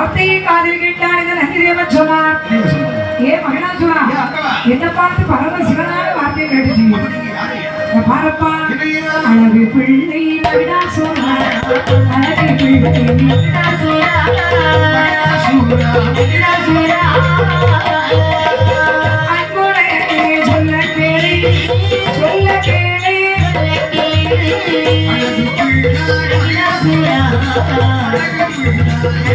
வார்த்தையை காதில் கேட்டான் இந்த நந்திதேவன் சொன்னார் நீங்க சொல்லுங்க. ஏ மகனாசுரா ஏன் அக்கவா? என்ன பார்த்து பரம சிவனான வார்த்தையை கேட்டுச்சு அப்ப நீங்க யாரு? இந்த பாரப்பா என்னையா? அழகு பிள்ளை மகனாசுரா அழகு பிள்ளை மகனாசுரா சூரா. அன்புடனே சொல்ல கேளு சொல்ல கேளு அழகு பிள்ளை. அழகு பிள்ளை. ஈஸ்வரே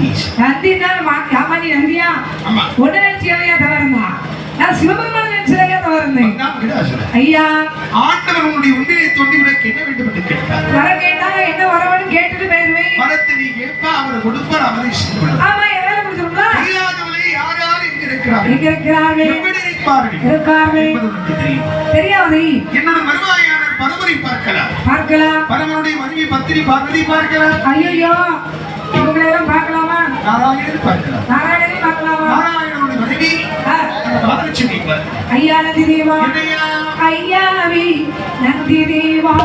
தீஸ். நந்தினால் யாமணி நந்தியா. உடனே சேவையா தவறுந்தா நான் சிவபெருமான அதான் விடாசுரன். ஐயா. ஆண்டவர் உன்னுடைய உண்டியை தோண்டி உனக்கு என்ன வேண்டும் என்று கேட்டார். வர கேட்டாங்க என்ன வரவன்னு கேட்டுட்டு போயிருவேன் மரத்தை நீ கேட்பா அவர் கொடுப்பார் அவரை செய்வார் ஆமா எதாவது தெரியாதவளே யார் யார் இங்கு இருக்கிறார்கள்? எங்க இருக்கிறார்கள். எப்படி இருப்பார்கள். தெரியும். தெரியாது என்னோட பரமரை பார்க்கலாம். பார்க்கலாம். பரமனுடைய மனைவி பத்திரி பார்வதி பார்க்கலாம். ஐயோ இவங்களெல்லாம் பார்க்கலாமா. நாராயணன் பார்க்கலாம் நாராயணனை பார்க்கலாமா? நாராயணனுடைய மனைவி பாதலட்சுமி ஐயா நந்தி தேவா. ஐயாவி நந்தி தேவா.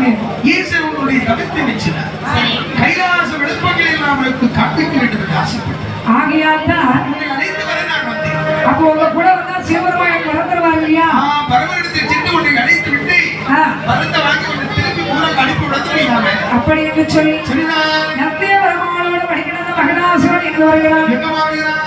ஆமாங்க ஈஸ்வரனுடைய தவிர்த்து நினைச்சினார் கைலாச விழுப்பங்களில் நாம் உனக்கு காண்பிக்க வேண்டும் என்று ஆசைப்பட்டேன். ஆகையால் தான் அழைத்து வர நான் வந்தேன். அப்போ உங்க கூட வந்தா சிவபெருமான் மறந்துடுவார் இல்லையா? ஆ, பரமனிடத்தில் சென்று உன்னை அழைத்து விட்டு பருத்த வாங்கி உன்னை திருப்பி ஊருக்கு அனுப்பி விட தெரியாம அப்படி என்று சொல்லி சரிதான் நத்திய பெருமாளோடு படிக்கிறது மகனாசுரன் எங்கு வருகிறான் எங்க வாங்குகிறான்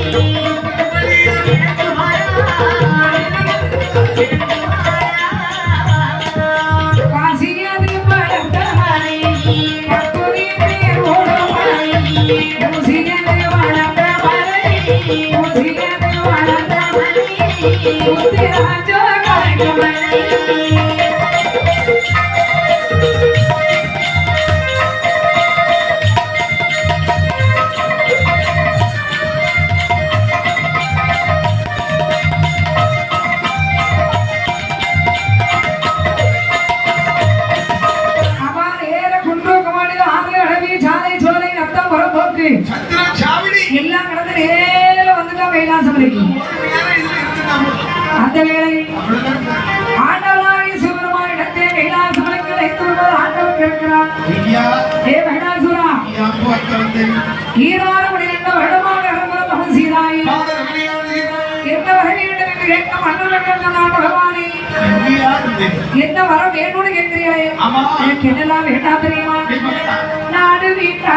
don't ஈராறு மணி ரெண்டு வருடமாக மகன் சீராயி என்ன வர வேண்டும் என்று கேட்க மன்னர்கள் நான் பகவானே. என்ன வர வேணும்னு கேட்கிறீங்களே ஆமா. எனக்கு என்னெல்லாம் வேண்டாம் தெரியுமா? நாடு வீட்டா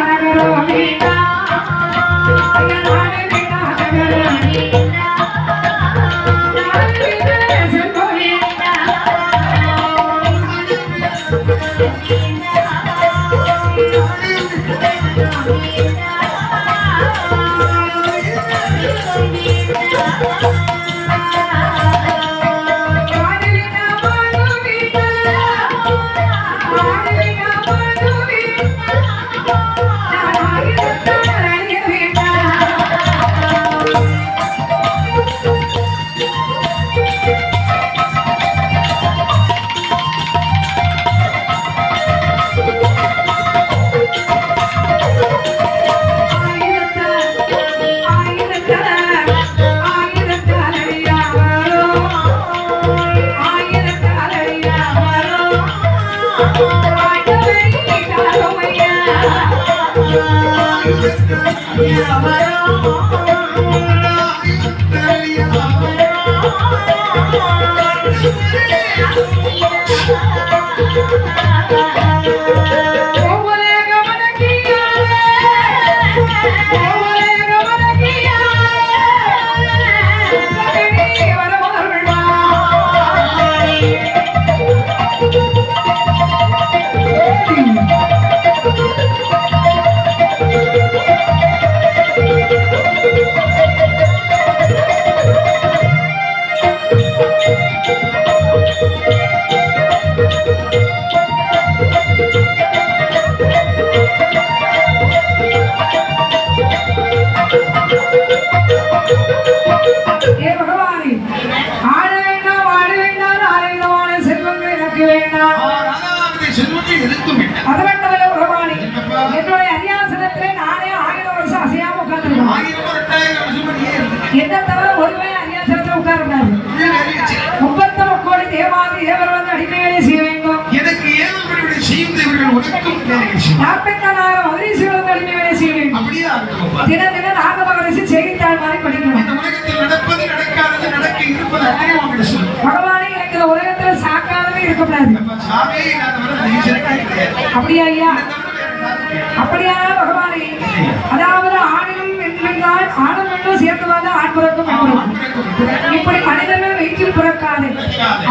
I'm நாற்பத்தாறாயிரம் மதுரீஸ்வரர் வந்து அடிமைகளை செய்ய வேண்டும். அப்படியே ஆகட்டும் தின தின நாக மகரிஷி செய்தித்தாள் மாதிரி படிக்கணும் நடப்பது நடக்காதது நடக்க இருப்பது அத்தனை உங்கள்கிட்ட சொல்லும் பகவானே எனக்கு இந்த உலகத்துல சாக்காதவே இருக்கக்கூடாது. அப்படியா ஐயா. அப்படியா பகவானே? அதாவது ஆணிலும் பெண்கள் ஆணும் பெண்ணும் சேர்த்து வந்து ஆண் பிறக்கும். இப்படி மனிதர்கள் வயிற்றில் பிறக்காது.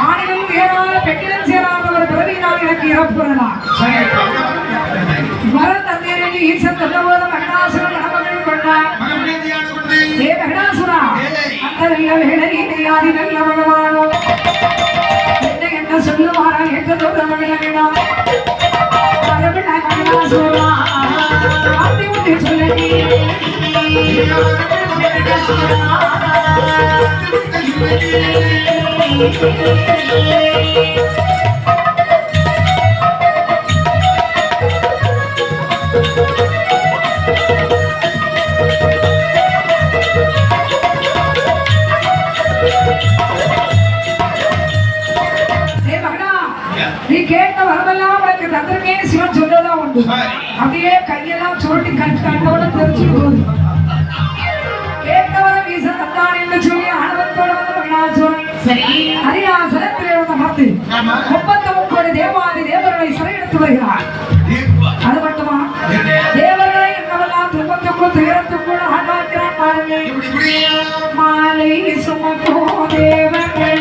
ஆணிலும் வேறாத பெண்ணிலும் சேராத ஒரு பிறவியினால் எனக்கு இறப்புறலாம் భరత్ అందేరేని ఈర్ష తల్లవోద మహిళాసుర రామగణి కొండ ఏ మహిళాసుర అంతరిల్ల వేడని నెయ్యాది నల్ల భగవాను ఎన్న ఎన్న సొల్లు వార ఎక్క దొడ మగల వేడ పరమిళ మహిళాసుర ఆర్తి ఉండి సొల్లని Thank you. அப்படியே கையெல்லாம் சுருட்டி கட்டு கண்டோட தெரிச்சு போகுது கேட்டவர வீச தந்தான் என்று சொல்லி ஆணவத்தோட வந்து மகனாசுரன் சரி. அரியாசனத்திலே வந்த பார்த்து ஆமா. முப்பத்தொரு கோடி தேவாதி தேவர்களை சிறையெடுத்து வருகிறார். அது மட்டுமா? தேவர்களை என்னவெல்லாம் துன்பத்துக்குள் துயரத்துக்குள் ஆண்டாக்கிறான் பாருங்கள்? மாலை சுமக்கும் தேவர்களே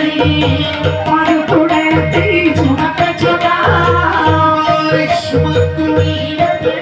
மறுகுடத்தை சுமக்க சொன்னாய் சுமத்தும் மறுகுடத்தை